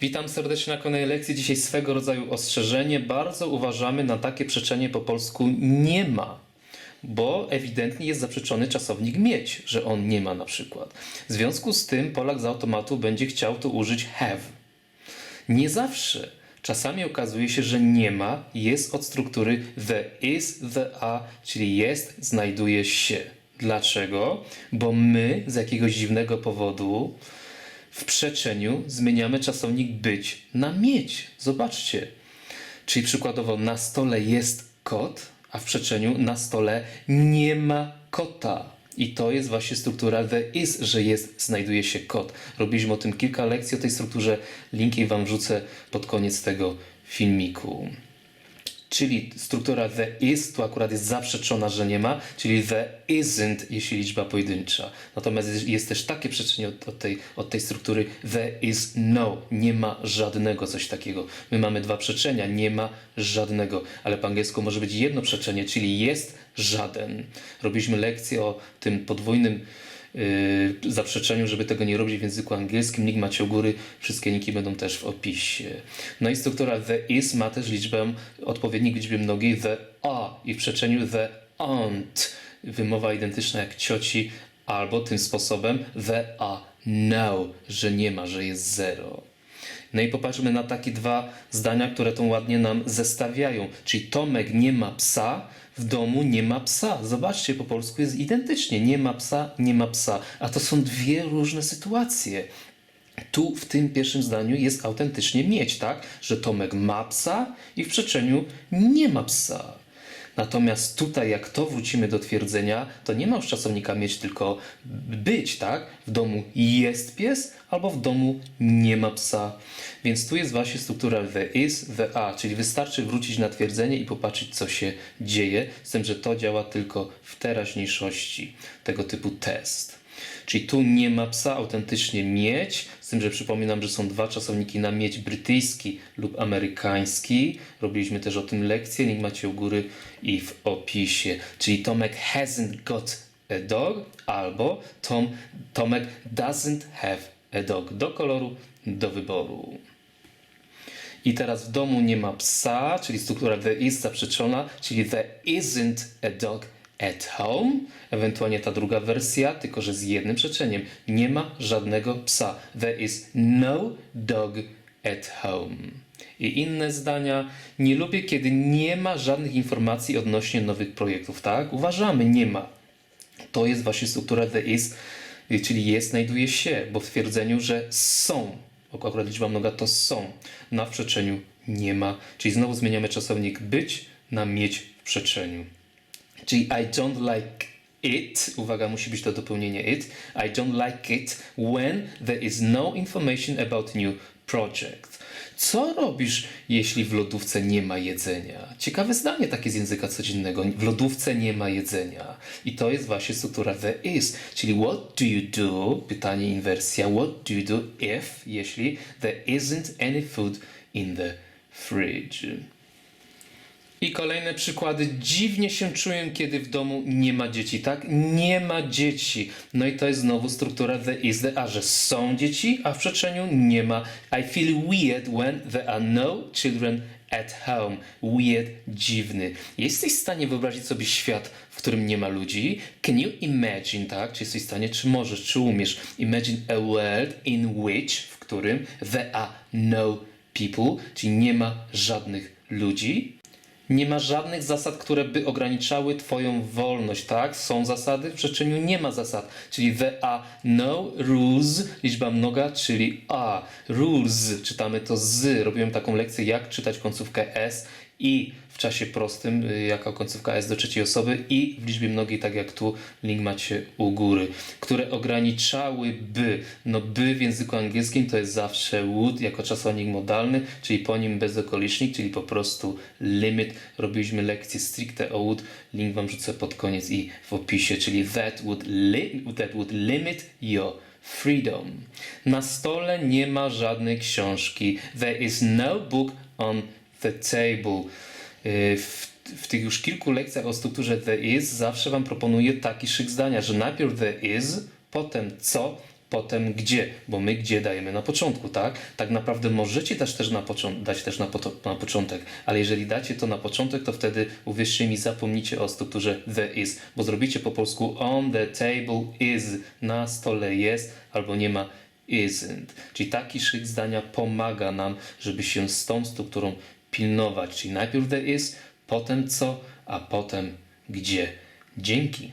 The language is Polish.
Witam serdecznie na kolejnej lekcji. Dzisiaj swego rodzaju ostrzeżenie. Bardzo uważamy na takie przeczenie po polsku nie ma, bo ewidentnie jest zaprzeczony czasownik mieć, że on nie ma na przykład. W związku z tym Polak z automatu będzie chciał tu użyć have. Nie zawsze. Czasami okazuje się, że nie ma jest od struktury the is, the a, czyli jest, znajduje się. Dlaczego? Bo my z jakiegoś dziwnego powodu w przeczeniu zmieniamy czasownik być na mieć. Zobaczcie. Czyli przykładowo na stole jest kot, a w przeczeniu na stole nie ma kota. I to jest właśnie struktura the is, że jest, znajduje się kot. Robiliśmy o tym kilka lekcji o tej strukturze. Linki Wam wrzucę pod koniec tego filmiku. Czyli struktura the is tu akurat jest zaprzeczona, że nie ma, czyli the isn't, jeśli liczba pojedyncza. Natomiast jest, też takie przeczenie od, od, tej, od tej struktury the is no, nie ma żadnego coś takiego. My mamy dwa przeczenia, nie ma żadnego, ale po angielsku może być jedno przeczenie, czyli jest żaden. Robiliśmy lekcję o tym podwójnym zaprzeczeniu, żeby tego nie robić w języku angielskim. Link macie u góry, wszystkie linki będą też w opisie. No i struktura the is ma też liczbę, odpowiednik liczby mnogiej the a i w przeczeniu the aren't. Wymowa identyczna jak cioci, albo tym sposobem the a no, że nie ma, że jest zero. No i popatrzmy na takie dwa zdania, które to ładnie nam zestawiają. Czyli Tomek nie ma psa, w domu nie ma psa. Zobaczcie, po polsku jest identycznie. Nie ma psa, nie ma psa. A to są dwie różne sytuacje. Tu w tym pierwszym zdaniu jest autentycznie mieć, tak? Że Tomek ma psa i w przeczeniu nie ma psa. Natomiast tutaj, jak to wrócimy do twierdzenia, to nie ma już czasownika mieć, tylko być, tak? W domu jest pies, albo w domu nie ma psa. Więc tu jest właśnie struktura the is, the a, czyli wystarczy wrócić na twierdzenie i popatrzeć, co się dzieje, z tym, że to działa tylko w teraźniejszości, tego typu test. Czyli tu nie ma psa, autentycznie mieć, z tym, że przypominam, że są dwa czasowniki na mieć brytyjski lub amerykański. Robiliśmy też o tym lekcję, link macie u góry i w opisie. Czyli Tomek hasn't got a dog albo Tom, Tomek doesn't have a dog. Do koloru, do wyboru. I teraz w domu nie ma psa, czyli struktura the is zaprzeczona, czyli there isn't a dog at home. Ewentualnie ta druga wersja, tylko że z jednym przeczeniem. Nie ma żadnego psa. There is no dog at home. I inne zdania. Nie lubię, kiedy nie ma żadnych informacji odnośnie nowych projektów, tak? Uważamy, nie ma. To jest właśnie struktura the is, czyli jest, znajduje się, bo w twierdzeniu, że są, akurat liczba mnoga to są, na przeczeniu nie ma, czyli znowu zmieniamy czasownik być na mieć w przeczeniu. Czyli I don't like it, uwaga, musi być to dopełnienie it, I don't like it when there is no information about new project. Co robisz, jeśli w lodówce nie ma jedzenia? Ciekawe zdanie takie z języka codziennego. W lodówce nie ma jedzenia. I to jest właśnie struktura the is. Czyli what do you do? Pytanie inwersja. What do you do if, jeśli there isn't any food in the fridge? I kolejne przykłady. Dziwnie się czuję, kiedy w domu nie ma dzieci, tak? Nie ma dzieci. No i to jest znowu struktura the is, the a, że są dzieci, a w przeczeniu nie ma. I feel weird when there are no children at home. Weird, dziwny. Jesteś w stanie wyobrazić sobie świat, w którym nie ma ludzi? Can you imagine, tak? Czy jesteś w stanie, czy możesz, czy umiesz? Imagine a world in which, w którym there are no people, czyli nie ma żadnych ludzi. Nie ma żadnych zasad, które by ograniczały Twoją wolność, tak? Są zasady, w przeczeniu nie ma zasad. Czyli are no rules, liczba mnoga, czyli a. Rules, czytamy to z. Robiłem taką lekcję, jak czytać końcówkę s i w czasie prostym, y, jako końcówka s do trzeciej osoby i w liczbie mnogiej, tak jak tu link macie u góry, które ograniczałyby, no by w języku angielskim to jest zawsze would jako czasownik modalny, czyli po nim bezokolicznik, czyli po prostu limit. Robiliśmy lekcję stricte o would, link wam rzucę pod koniec i w opisie, czyli that would, li that would limit your freedom. Na stole nie ma żadnej książki. There is no book on the table. Yy, W, w tych już kilku lekcjach o strukturze the is zawsze Wam proponuję taki szyk zdania, że najpierw the is, potem co, potem gdzie, bo my gdzie dajemy na początku, tak? Tak naprawdę możecie dać też na, dać też na, na początek, ale jeżeli dacie to na początek, to wtedy uwierzcie mi, zapomnicie o strukturze the is, bo zrobicie po polsku on the table is, na stole jest albo nie ma isn't. Czyli taki szyk zdania pomaga nam, żeby się z tą strukturą pilnować. Czyli najpierw is, potem co, a potem gdzie. Dzięki.